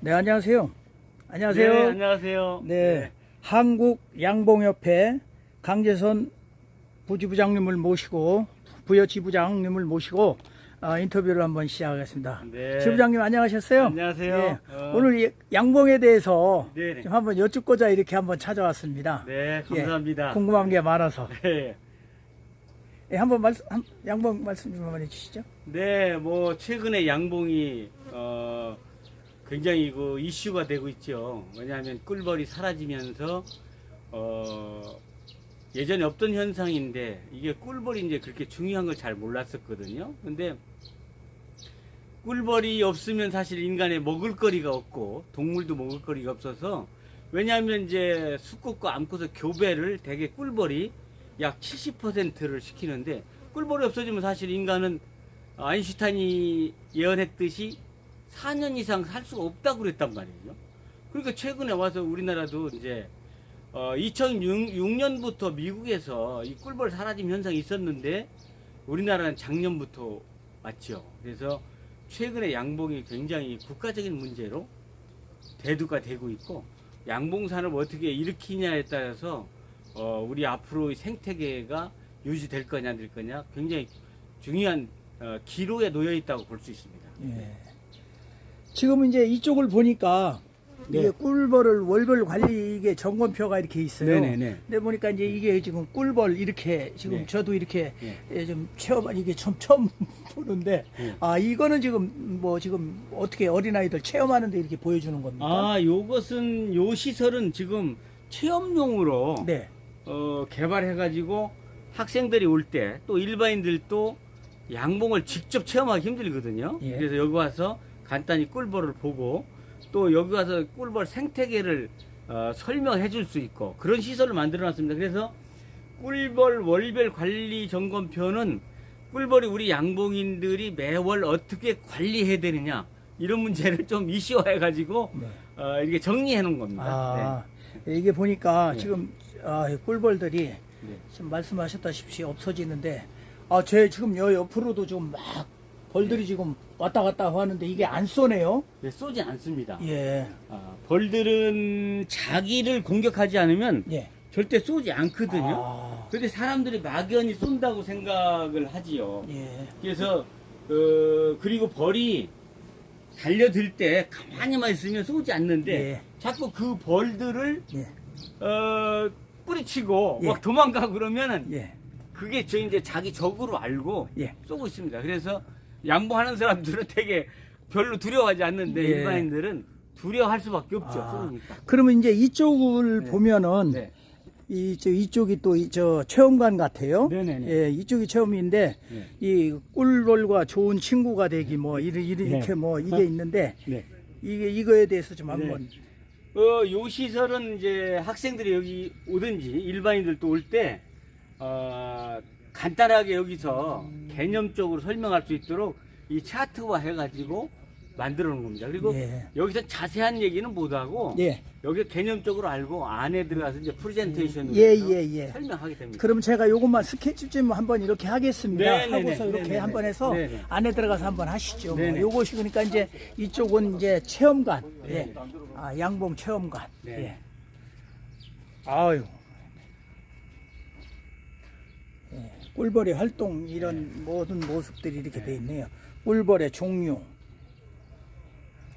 네, 안녕하세요. 안녕하세요. 네, 네, 안녕하세요. 한국 양봉협회 강재선 부지부장님을 모시고 부여 지부장님을 모시고 아, 인터뷰를 한번 시작하겠습니다. 네. 지부장님 안녕하셨어요? 안녕하세요. 예, 어. 오늘 이 양봉에 대해서 네네. 좀 한번 여쭙고자 이렇게 한번 찾아왔습니다. 네, 예, 감사합니다. 궁금한 게 많아서 네. 예, 한번 말씀 한, 양봉 말씀 좀 한번 해주시죠. 네, 뭐 최근에 양봉이 어 굉장히 그 이슈가 되고 있죠. 왜냐하면 꿀벌이 사라지면서 어 예전에 없던 현상인데 이게 꿀벌이 이제 그렇게 중요한 걸 잘 몰랐었거든요. 근데 꿀벌이 없으면 사실 인간의 먹을거리가 없고 동물도 먹을거리가 없어서 왜냐하면 이제 수컷과 암컷의 교배를 대개 꿀벌이 약 70%를 시키는데 꿀벌이 없어지면 사실 인간은 아인슈타인이 예언했듯이 4년 이상 살 수가 없다고 그랬단 말이에요. 그러니까 최근에 와서 우리나라도 이제 어, 2006년부터 미국에서 이 꿀벌 사라짐 현상이 있었는데 우리나라는 작년부터 왔죠. 그래서 최근에 양봉이 굉장히 국가적인 문제로 대두가 되고 있고 양봉 산업을 어떻게 일으키냐에 따라서 어, 우리 앞으로의 생태계가 유지될 거냐 안 될 거냐 굉장히 중요한 어, 기로에 놓여 있다고 볼 수 있습니다. 예. 지금 이제 이쪽을 보니까 네. 이게 꿀벌을 월별 관리 이게 점검표가 이렇게 있어요. 네네네. 근데 보니까 이제 이게 지금 꿀벌 이렇게 지금 네. 저도 이렇게 네. 예, 좀 체험 이게 좀 처음 보는데 네. 아 이거는 지금 뭐 지금 어떻게 어린 아이들 체험하는데 이렇게 보여주는 겁니까? 아, 요것은 요 시설은 지금 체험용으로 네. 어, 개발해가지고 학생들이 올 때 또 일반인들도 양봉을 직접 체험하기 힘들거든요. 예. 그래서 여기 와서 간단히 꿀벌을 보고 또 여기 와서 꿀벌 생태계를 어, 설명해 줄 수 있고 그런 시설을 만들어 놨습니다. 그래서 꿀벌 월별 관리 점검표는 꿀벌이 우리 양봉인들이 매월 어떻게 관리해야 되느냐 이런 문제를 좀 이슈화해 가지고 네. 어, 이렇게 정리해 놓은 겁니다. 아 이게 보니까 네. 지금 아, 이 꿀벌들이 네. 지금 말씀하셨다시피 없어지는데 아, 제 지금 여 옆으로도 좀 막 벌들이 지금 왔다 갔다 하는데 이게 안 쏘네요. 네, 쏘지 않습니다. 예. 아, 벌들은 자기를 공격하지 않으면 예. 절대 쏘지 않거든요. 아, 근데 사람들이 막연히 쏜다고 생각을 하지요. 예. 그래서 어, 그리고 벌이 달려들 때 가만히만 있으면 쏘지 않는데 예. 자꾸 그 벌들을 예. 어, 뿌리치고 예. 막 도망가고 그러면은 예. 그게 저 이제 자기 적으로 알고 예. 쏘고 있습니다. 그래서 양보하는 사람들은 되게 별로 두려워하지 않는데 예. 일반인들은 두려워할 수밖에 없죠. 아, 쏘니까. 그러면 이제 이쪽을 네. 보면은 네. 이, 저, 이쪽이 또, 이, 저, 체험관 같아요. 네네네. 예, 이쪽이 체험인데, 네. 이 꿀벌과 좋은 친구가 되기, 뭐, 이렇게, 이렇게 네. 뭐, 이게 있는데, 네. 이게, 이거에 대해서 좀 한번. 어, 요 시설은 이제 학생들이 여기 오든지 일반인들도 올 때, 어, 간단하게 여기서 개념적으로 설명할 수 있도록 이 차트화 해가지고 만들어 놓은 겁니다. 그리고 예. 여기서 자세한 얘기는 못하고, 예. 여기 개념적으로 알고 안에 들어가서 이제 프레젠테이션으로 예, 예, 예. 설명하게 됩니다. 그럼 제가 요것만 스케치 좀 한번 이렇게 하겠습니다. 네네네. 하고서 이렇게 네네네. 한번 해서 네네. 안에 들어가서 한번 하시죠. 뭐. 요것이 그러니까 이제 이쪽은 이제 체험관. 예. 네. 아, 양봉 체험관. 네. 예. 아유. 예. 꿀벌의 활동 이런 모든 모습들이 이렇게 돼 있네요. 꿀벌의 종류.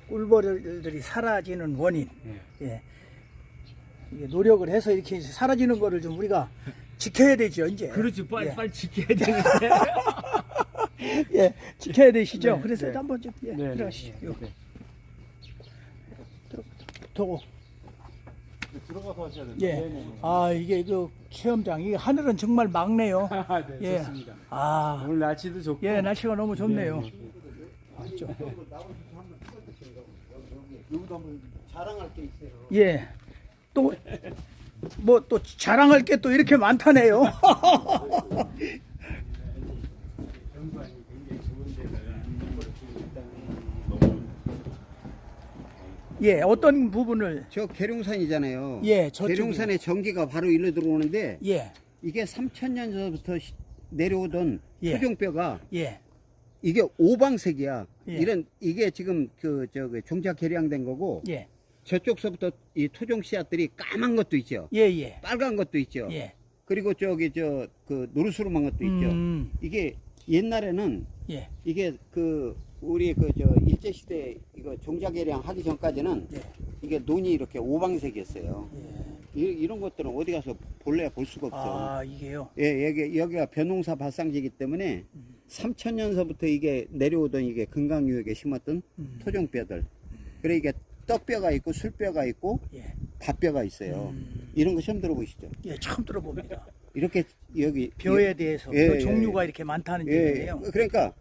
꿀벌들이 사라지는 원인. 예. 예. 노력을 해서 이렇게 사라지는 거를 좀 우리가 지켜야 되죠, 이제. 그렇지, 빨리, 예. 빨리 지켜야 되는데. 예, 지켜야 되시죠. 네, 그래서 네. 한번 좀 예, 네, 들어가시죠. 네, 요, 네. 도고. 들어 가서 하셔야 돼요. 예. 네네. 아, 이게 그 체험장, 이 하늘은 정말 맑네요. 아, 네, 예. 좋습니다. 아, 오늘 날씨도 좋고. 예, 날씨가 너무 좋네요. 네, 맞죠? 여기도 한번 자랑할 게 있어요. 예. 또, 뭐 또 자랑할 게 또 이렇게 많다네요. 경관이 굉장히 좋은 데가 이렇게 일단 너무 예, 어떤 부분을, 저 계룡산이잖아요. 예, 저쪽이- 계룡산에 전기가 바로 일로 들어오는데 예, 이게 3천년 전부터 시- 내려오던 예. 토종뼈가 예, 이게 오방색이야. 예. 이런 이게 지금 그 저기 종자 개량된 거고 예. 저쪽서부터 이 토종 씨앗들이 까만 것도 있죠. 예, 예. 빨간 것도 있죠. 예. 그리고 저기 저 그 노르스름한 것도 있죠. 음, 이게 옛날에는 예. 이게 그 우리 그 저 일제 시대 이거 종자 개량 하기 전까지는 예. 이게 눈이 이렇게 오방색이었어요. 예. 이, 이런 것들은 어디 가서 볼래야 볼 수가 없어. 아, 이게요. 예, 여기 여기가 변홍사 발상지이기 때문에 3천년서부터 이게 내려오던 이게 금강유역에 심었던 음. 토종뼈들. 그래 이게 떡뼈가 있고 술뼈가 있고 예. 밭뼈가 있어요. 음. 이런 거 처음 들어보시죠? 예, 처음 들어봅니다. 이렇게 여기 벼에 대해서 예, 벼 예, 종류가 이렇게 많다는 예, 얘기네요. 그러니까 가,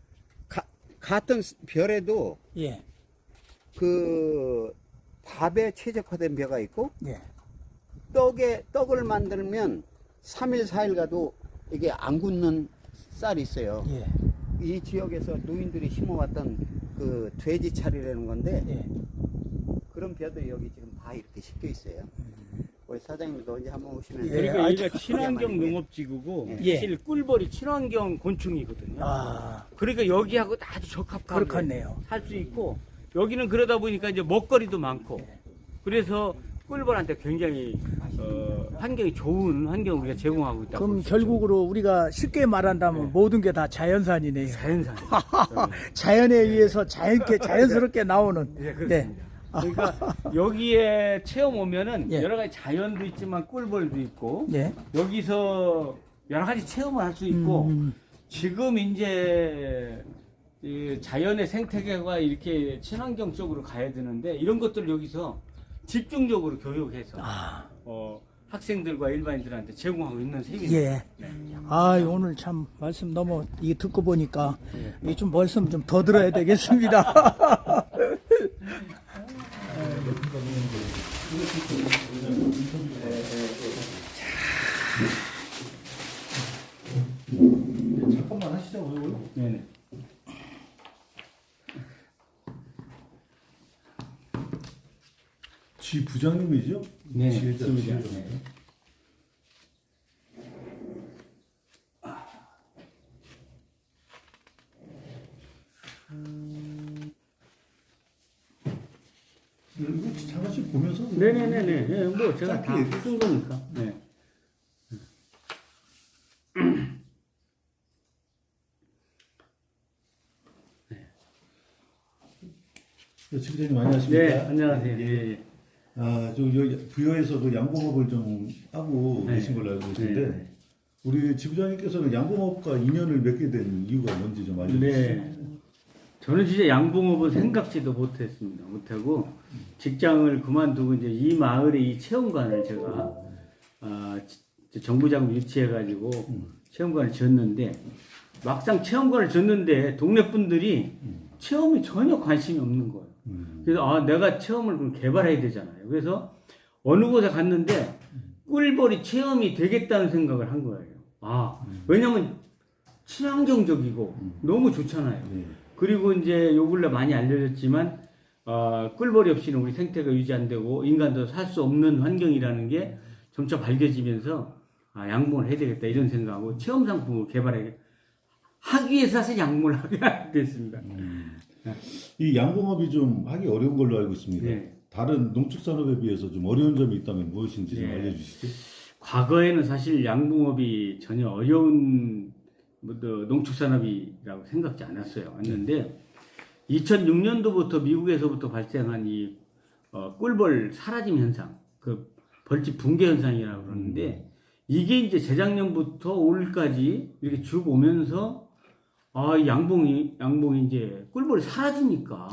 같은 별에도 예. 그 밥에 최적화된 벼가 있고 예. 떡에 떡을 만들면 3일 4일 가도 이게 안 굳는 쌀이 있어요. 예. 이 지역에서 노인들이 심어왔던 그 돼지 차리라는 건데 예. 그런 벼들이 여기 지금 다 이렇게 싣겨 있어요. 우리 사장님도 언제 한번 오시면 예. 그러니까 아, 여기가 친환경 농업지구고 예. 사실 꿀벌이 친환경 곤충이거든요. 아, 그러니까 여기하고 아주 적합하게 그렇겠네요. 살 수 있고 여기는 그러다 보니까 이제 먹거리도 많고 그래서 꿀벌한테 굉장히 어, 환경이 좋은 환경을 우리가 제공하고 있다고 그럼 볼수 결국으로 우리가 쉽게 말한다면 네. 모든 게 다 자연산이네요. 자연산. 자연에 의해서 자연게 자연스럽게 나오는. 네, 그렇습니다. 그러니까 여기에 체험 오면은 예. 여러 가지 자연도 있지만 꿀벌도 있고 예. 여기서 여러 가지 체험을 할 수 있고 음, 지금 이제 이 자연의 생태계가 이렇게 친환경 쪽으로 가야 되는데 이런 것들을 여기서 집중적으로 교육해서 아, 어, 학생들과 일반인들한테 제공하고 있는 셈입니다. 예. 아, 오늘 참 말씀 너무 이 듣고 보니까 예. 이좀 말씀 좀 더 들어야 되겠습니다. 잠깐만 하시자고요. 네네. 지 부장님이죠? 네, 지회장, 맞습니다. 네. 이거 잠깐씩 보면서. 네네네네. 네, 뭐 제가 다 짧게 쓴 거니까. 네. 네, 지부장님 안녕하십니까? 네, 안녕하세요. 예, 예. 아, 저 여기 부여에서 그 양봉업을 좀 하고 네. 계신 걸로 알고 있는데 네. 우리 지부장님께서는 양봉업과 인연을 맺게 된 이유가 뭔지 좀 알려주시죠. 네. 저는 진짜 양봉업은 생각지도 못했습니다. 못하고 직장을 그만두고 이제 이 마을에 이 체험관을 제가 아, 지- 정부장 유치해가지고 체험관을 지었는데 막상 체험관을 지었는데 동네 분들이 체험에 전혀 관심이 없는 거예요. 음. 그래서 아 내가 체험을 그럼 개발해야 되잖아요. 그래서 어느 곳에 갔는데 꿀벌이 체험이 되겠다는 생각을 한 거예요. 아 왜냐면 친환경적이고 너무 좋잖아요. 네. 그리고 이제 요 근래 많이 알려졌지만 어, 꿀벌이 없이는 우리 생태가 유지 안 되고 인간도 살 수 없는 환경이라는 게 점차 밝혀지면서 아, 양봉을 해야 되겠다 이런 생각하고 체험 상품을 개발해 하기 위해서 사실 양봉을 하게 됐습니다. 이 양봉업이 좀 하기 어려운 걸로 알고 있습니다. 네. 다른 농축산업에 비해서 좀 어려운 점이 있다면 무엇인지 좀 네. 알려주시죠. 과거에는 사실 양봉업이 전혀 어려운 뭐, 또 농축산업이라고 생각지 않았어요. 왔는데 2006년도부터 미국에서부터 발생한 이 어, 꿀벌 사라짐 현상, 그 벌집 붕괴 현상이라고 그러는데 이게 이제 재작년부터 올까지 이렇게 쭉 오면서 아, 이 양봉이 양봉이 이제 꿀벌이 사라지니까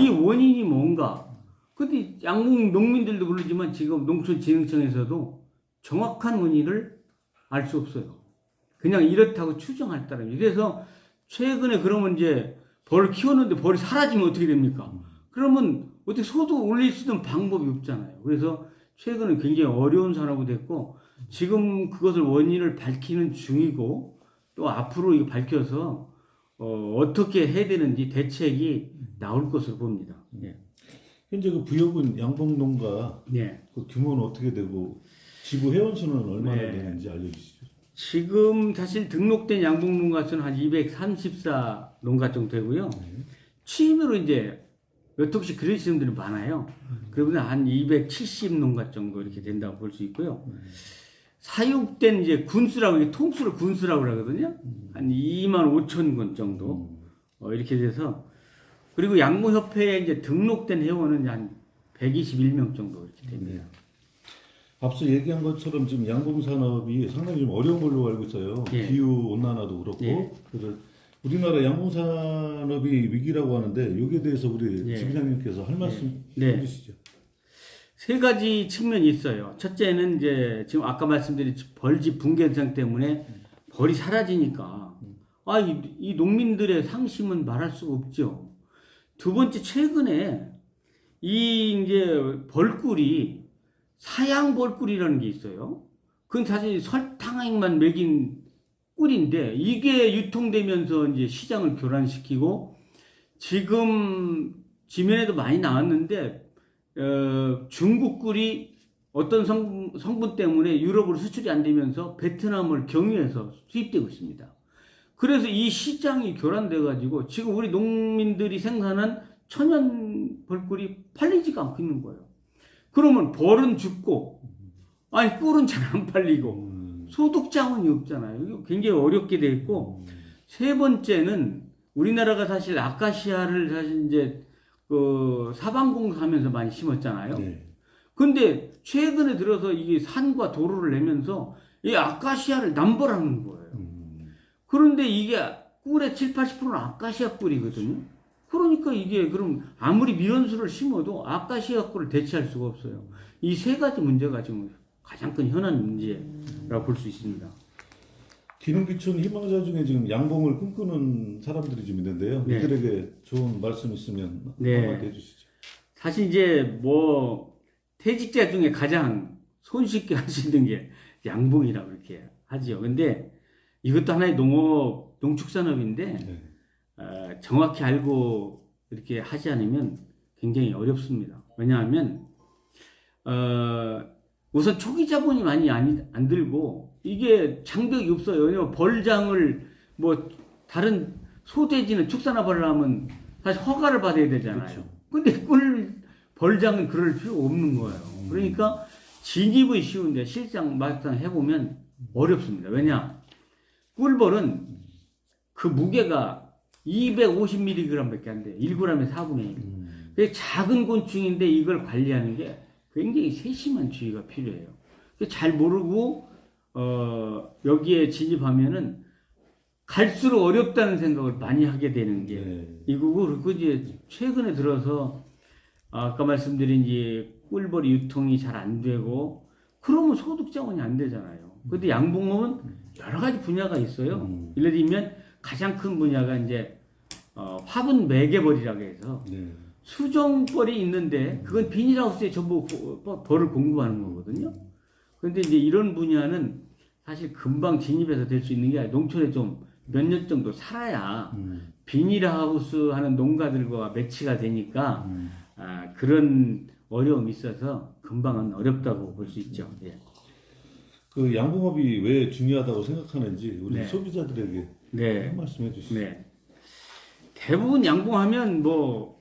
이 원인이 뭔가? 근데 양봉 농민들도 모르지만 지금 농촌진흥청에서도 정확한 원인을 알 수 없어요. 그냥 이렇다고 추정할 따름이. 그래서 최근에 그러면 이제 벌 키웠는데 벌이 사라지면 어떻게 됩니까? 그러면 어떻게 소도 올릴 수 있는 방법이 없잖아요. 그래서 최근에 굉장히 어려운 산업이 됐고 지금 그것을 원인을 밝히는 중이고 또 앞으로 이거 밝혀서 어, 어떻게 해야 되는지 대책이 나올 것으로 봅니다. 예. 현재 그 부여군 양봉농가 네. 그 규모는 어떻게 되고 지부 회원 수는 얼마나 네. 되는지 알려주시죠. 지금 사실 등록된 양봉 농가 수는 한 234 농가 정도 되고요. 취임으로 이제 몇 혹씩 그러시는 분들이 많아요. 그러면 한 270 농가 정도 이렇게 된다고 볼 수 있고요. 사육된 이제 군수라고 이게 통수를 군수라고 그러거든요. 한 2만 5천 건 정도 어, 이렇게 돼서 그리고 양봉협회에 이제 등록된 회원은 한 121명 정도 이렇게 됩니다. 앞서 얘기한 것처럼 지금 양봉 산업이 상당히 좀 어려운 걸로 알고 있어요. 예. 기후 온난화도 그렇고 예. 그래서 우리나라 양봉 산업이 위기라고 하는데 여기에 대해서 우리 예. 지부장님께서 할 말씀 네. 해주시죠. 세 가지 측면이 있어요. 첫째는 이제 지금 아까 말씀드린 벌집 붕괴 현상 때문에 벌이 사라지니까 아, 이, 이 농민들의 상심은 말할 수가 없죠. 두 번째 최근에 이 이제 벌꿀이 사양 벌꿀이라는 게 있어요. 그건 사실 설탕액만 먹인 꿀인데 이게 유통되면서 이제 시장을 교란시키고 지금 지면에도 많이 나왔는데 어, 중국 꿀이 어떤 성, 성분 때문에 유럽으로 수출이 안 되면서 베트남을 경유해서 수입되고 있습니다. 그래서 이 시장이 교란돼 가지고 지금 우리 농민들이 생산한 천연 벌꿀이 팔리지가 않고 있는 거예요. 그러면 벌은 죽고 아니 꿀은 잘 안 팔리고 음, 소득 자원이 없잖아요. 이거 굉장히 어렵게 돼 있고 세 번째는 우리나라가 사실 아카시아를 사실 이제 그 사방공사하면서 많이 심었잖아요. 네. 근데 최근에 들어서 이게 산과 도로를 내면서 이 아카시아를 남벌하는 거예요. 음, 그런데 이게 꿀의 7, 80%는 아카시아 꿀이거든요. 그러니까 이게 그럼 아무리 밀원수를 심어도 아카시아 꿀을 대체할 수가 없어요. 이 세 가지 문제가 지금 가장 큰 현안 문제라고 볼 수 있습니다. 기농기촌 희망자 중에 지금 양봉을 꿈꾸는 사람들이 좀 있는데요. 네. 이들에게 좋은 말씀 있으면 네. 한마디 해주시죠. 사실 이제 뭐 퇴직자 중에 가장 손쉽게 할 수 있는 게 양봉이라고 이렇게 하죠. 근데 이것도 하나의 농업, 농축산업인데 네. 어, 정확히 알고 이렇게 하지 않으면 굉장히 어렵습니다. 왜냐하면 어, 우선 초기 자본이 많이 안, 안 들고 이게 장벽이 없어요. 왜냐면 벌장을 뭐 다른 소돼지는 축산업을 하면 사실 허가를 받아야 되잖아요. 그렇죠. 근데 꿀 벌장은 그럴 필요가 없는 거예요. 그러니까 진입은 쉬운데 실상 막상 해보면 어렵습니다. 왜냐 꿀벌은 그 무게가 250mg밖에 안 돼요. 1g에 4분의 1. 음, 그게 작은 곤충인데 이걸 관리하는 게 굉장히 세심한 주의가 필요해요. 그잘 모르고 어, 여기에 진입하면은 갈수록 어렵다는 생각을 많이 하게 되는 게 네. 이거고 그리고 이제 최근에 들어서 아까 말씀드린 이제 꿀벌이 유통이 잘 안 되고 그러면 소득 자원이 안 되잖아요. 근데 양봉업은 여러 가지 분야가 있어요. 음. 예를 들면 가장 큰 분야가 이제 어, 화분 매개벌이라고 해서 네. 수정벌이 있는데 그건 비닐하우스에 전부 고- 벌을 공급하는 거거든요. 그런데 이제 이런 분야는 사실 금방 진입해서 될 수 있는 게 아니라 농촌에 좀 몇 년 정도 살아야 음, 비닐하우스 하는 농가들과 매치가 되니까 음. 아, 그런 어려움이 있어서 금방은 어렵다고 볼 수 있죠. 예. 그 양봉업이 왜 중요하다고 생각하는지 우리 네. 소비자들에게 네. 한 말씀 해주시죠. 네. 대부분 양봉하면 뭐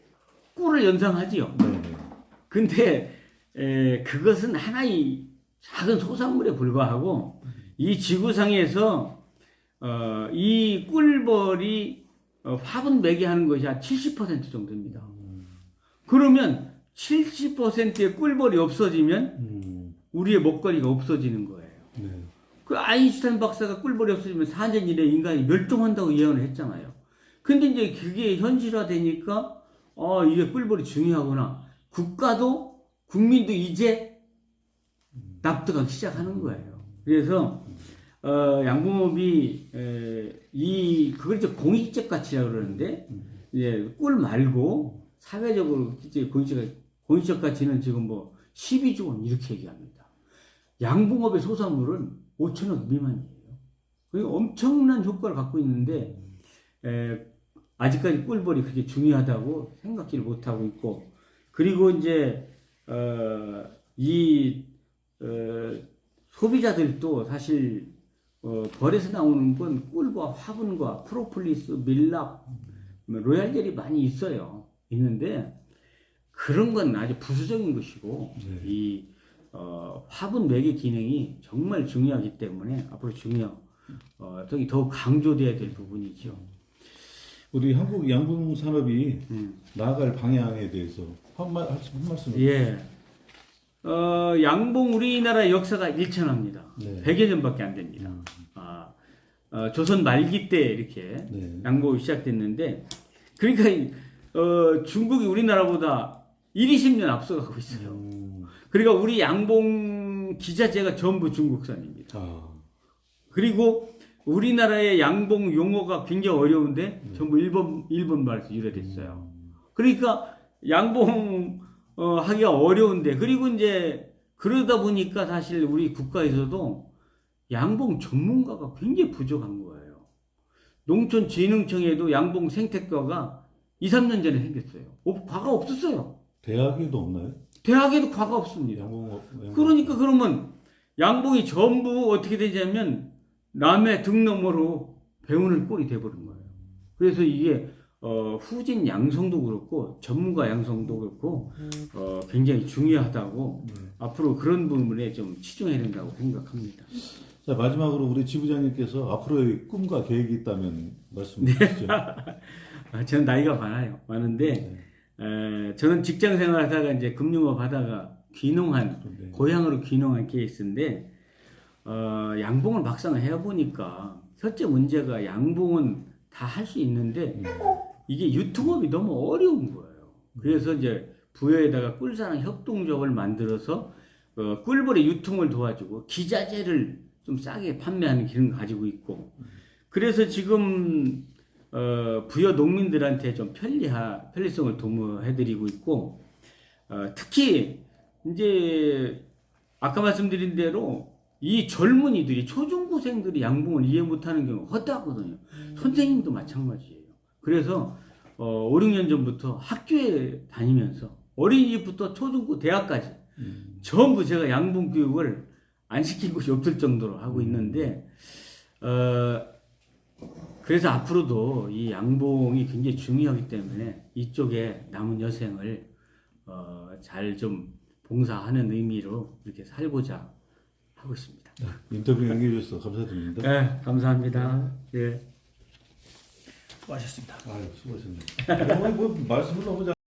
꿀을 연상하지요. 네. 네. 근데 에, 그것은 하나의 작은 소산물에 불과하고 이 지구상에서 어, 이 꿀벌이 어, 화분 매개 하는 것이 한 70% 정도입니다. 그러면 70%의 꿀벌이 없어지면 음, 우리의 먹거리가 없어지는 거예요. 네. 그 아인슈타인 박사가 꿀벌이 없어지면 4년 이내 인간이 멸종한다고 예언을 했잖아요. 근데 이제 그게 현실화되니까 아 이게 꿀벌이 중요하구나. 국가도 국민도 이제 납득하기 시작하는 거예요. 그래서 어, 양봉업이 에, 이 그걸 이제 공익적 가치라 고 그러는데 이제 꿀 말고 사회적으로 이제 공익적 공익적 가치는 지금 뭐 12조 원 이렇게 얘기합니다. 양봉업의 소산물은 5천억 미만이에요. 그리고 엄청난 효과를 갖고 있는데 에, 아직까지 꿀벌이 그렇게 중요하다고 생각지를 못하고 있고 그리고 이제 어, 이 어, 소비자들도 사실 어, 벌에서 나오는 건 꿀과 화분과 프로폴리스, 밀랍, 뭐 로얄젤이 많이 있어요. 있는데 그런 건 아주 부수적인 것이고 네. 이 어, 화분 매개 기능이 정말 중요하기 때문에 앞으로 중요 어, 더더 강조돼야 될 부분이죠. 우리 한국 양봉 산업이 음. 나아갈 방향에 대해서 한, 말, 한 말씀. 예. 어, 양봉 우리나라 역사가 1천합니다. 네. 100여 년밖에 안 됩니다. 아, 어, 조선 말기 때 이렇게 네. 양봉이 시작됐는데, 그러니까 어, 중국이 우리나라보다 1, 20년 앞서가고 있어요. 음, 그러니까 우리 양봉 기자재가 전부 중국산입니다. 아, 그리고 우리나라의 양봉 용어가 굉장히 어려운데 전부 일본 일본 말에서 유래됐어요. 그러니까 양봉 어, 하기가 어려운데 그리고 이제 그러다 보니까 사실 우리 국가에서도 양봉 전문가가 굉장히 부족한 거예요. 농촌진흥청에도 양봉 생태과가 2, 3년 전에 생겼어요. 없- 과가 없었어요. 대학에도 없나요? 대학에도 과가 없습니다. 양봉, 업- 양봉. 그러니까 그러면 양봉이 전부 어떻게 되냐면 남의 등 너머로 배우는 꼴이 돼버린 거예요. 그래서 이게 어, 후진 양성도 그렇고 전문가 양성도 그렇고 어, 굉장히 중요하다고 네. 앞으로 그런 부분에 좀 치중해야 된다고 생각합니다. 자 마지막으로 우리 지부장님께서 앞으로의 꿈과 계획이 있다면 말씀 주시죠. 아, 저는 나이가 많아요. 많은데 에, 저는 직장 생활하다가 이제 금융업 하다가 귀농한 네. 고향으로 귀농한 케이스인데 어, 양봉을 막상 해보니까 첫째 문제가 양봉은 다 할 수 있는데 이게 유통업이 너무 어려운 거예요. 그래서 이제 부여에다가 꿀사랑 협동조합을 만들어서 어, 꿀벌의 유통을 도와주고 기자재를 좀 싸게 판매하는 기능을 가지고 있고 그래서 지금 어, 부여 농민들한테 좀 편리하 편리성을 도모해드리고 있고 어, 특히 이제 아까 말씀드린 대로 이 젊은이들이 초중고생들이 양봉을 이해 못하는 경우가 허다하거든요. 선생님도 마찬가지예요. 그래서 어, 5, 6년 전부터 학교에 다니면서 어린이집부터 초중고 대학까지 음, 전부 제가 양봉 교육을 안 시킨 곳이 없을 정도로 하고 있는데 어, 그래서 앞으로도 이 양봉이 굉장히 중요하기 때문에 이쪽에 남은 여생을 어, 잘 좀 봉사하는 의미로 이렇게 살고자 하고 있습니다. 인터뷰 연결해 주셔서 감사드립니다. 네, 감사합니다. 예. 수고하셨습니다. 아유 수고하셨네요. 뭐, 뭐 말씀을 너무 잘.